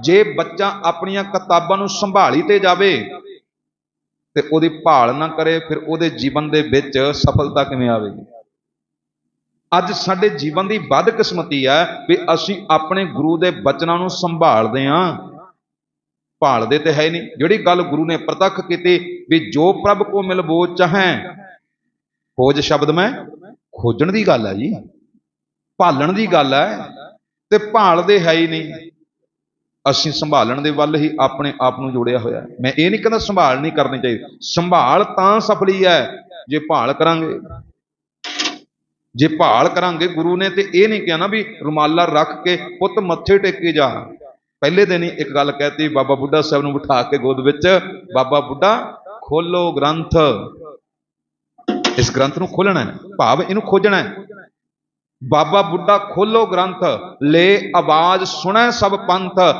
ਜੇ ਬੱਚਾ ਆਪਣੀਆਂ ਕਿਤਾਬਾਂ ਨੂੰ ਸੰਭਾਲੀ ਤੇ ਜਾਵੇ ਤੇ ਉਹਦੀ ਭਾਲ ਨਾ ਕਰੇ, ਫਿਰ ਉਹਦੇ ਜੀਵਨ ਦੇ ਵਿੱਚ ਸਫਲਤਾ ਕਿਵੇਂ ਆਵੇਗੀ? ਅੱਜ ਸਾਡੇ ਜੀਵਨ ਦੀ ਵੱਧ ਕਿਸਮਤੀ ਹੈ ਵੀ ਅਸੀਂ ਆਪਣੇ ਗੁਰੂ ਦੇ ਬਚਨਾਂ ਨੂੰ ਸੰਭਾਲਦੇ ਹਾਂ। ਭਾਲਦੇ ਤੇ ਹੈ ਨਹੀਂ। ਜਿਹੜੀ ਗੱਲ ਗੁਰੂ ਨੇ ਪ੍ਰਤੱਖ ਕੀਤੀ ਵੀ ਜੋ ਪ੍ਰਭ ਕੋ ਮਿਲਬੋ ਚਾਹੈ, ਖੋਜ ਸ਼ਬਦ ਮੈਂ ਖੋਜਣ ਦੀ ਗੱਲ ਹੈ ਜੀ। ਭਾਲਣ ਦੀ ਗੱਲ ਹੈ ਤੇ ਭਾਲਦੇ ਹੈ ਹੀ ਨਹੀਂ। ਅਸੀਂ ਸੰਭਾਲਣ ਦੇ ਵੱਲ ਹੀ ਆਪਣੇ ਆਪ ਨੂੰ ਜੋੜਿਆ ਹੋਇਆ ਹੈ। ਮੈਂ ਇਹ ਨਹੀਂ ਕਹਿੰਦਾ ਸੰਭਾਲ ਨਹੀਂ ਕਰਨੀ ਚਾਹੀਦੀ। ਸੰਭਾਲ ਤਾਂ ਸਫਲੀ ਹੈ, ਜੇ ਭਾਲ ਕਰਾਂਗੇ। ਜੇ ਭਾਲ ਕਰਾਂਗੇ ਗੁਰੂ ਨੇ ਤੇ ਇਹ ਨਹੀਂ ਕਿਹਾ ਨਾ ਵੀ ਰੁਮਾਲਾ ਰੱਖ ਕੇ ਪੁੱਤ ਮੱਥੇ ਟੇਕੇ ਜਾ। ਪਹਿਲੇ ਦਿਨ ਹੀ ਇੱਕ ਗੱਲ ਕਹਿਤੀ, ਬਾਬਾ ਬੁੱਢਾ ਸਾਹਿਬ ਨੂੰ ਬਿਠਾ ਕੇ ਗੋਦ ਵਿੱਚ, ਬਾਬਾ ਬੁੱਢਾ, ਖੋਲੋ ਗ੍ਰੰਥ। ਇਸ ਗ੍ਰੰਥ ਨੂੰ ਖੋਲਣਾ ਹੈ। ਭਾਵ ਇਹਨੂੰ ਖੋਜਣਾ ਹੈ। ਬਾਬਾ ਬੁੱਢਾ, ਖੋਲੋ ਗ੍ਰੰਥ। ਲੈ ਆਵਾਜ਼ ਸੁਣੈ ਸਭ ਪੰਥ।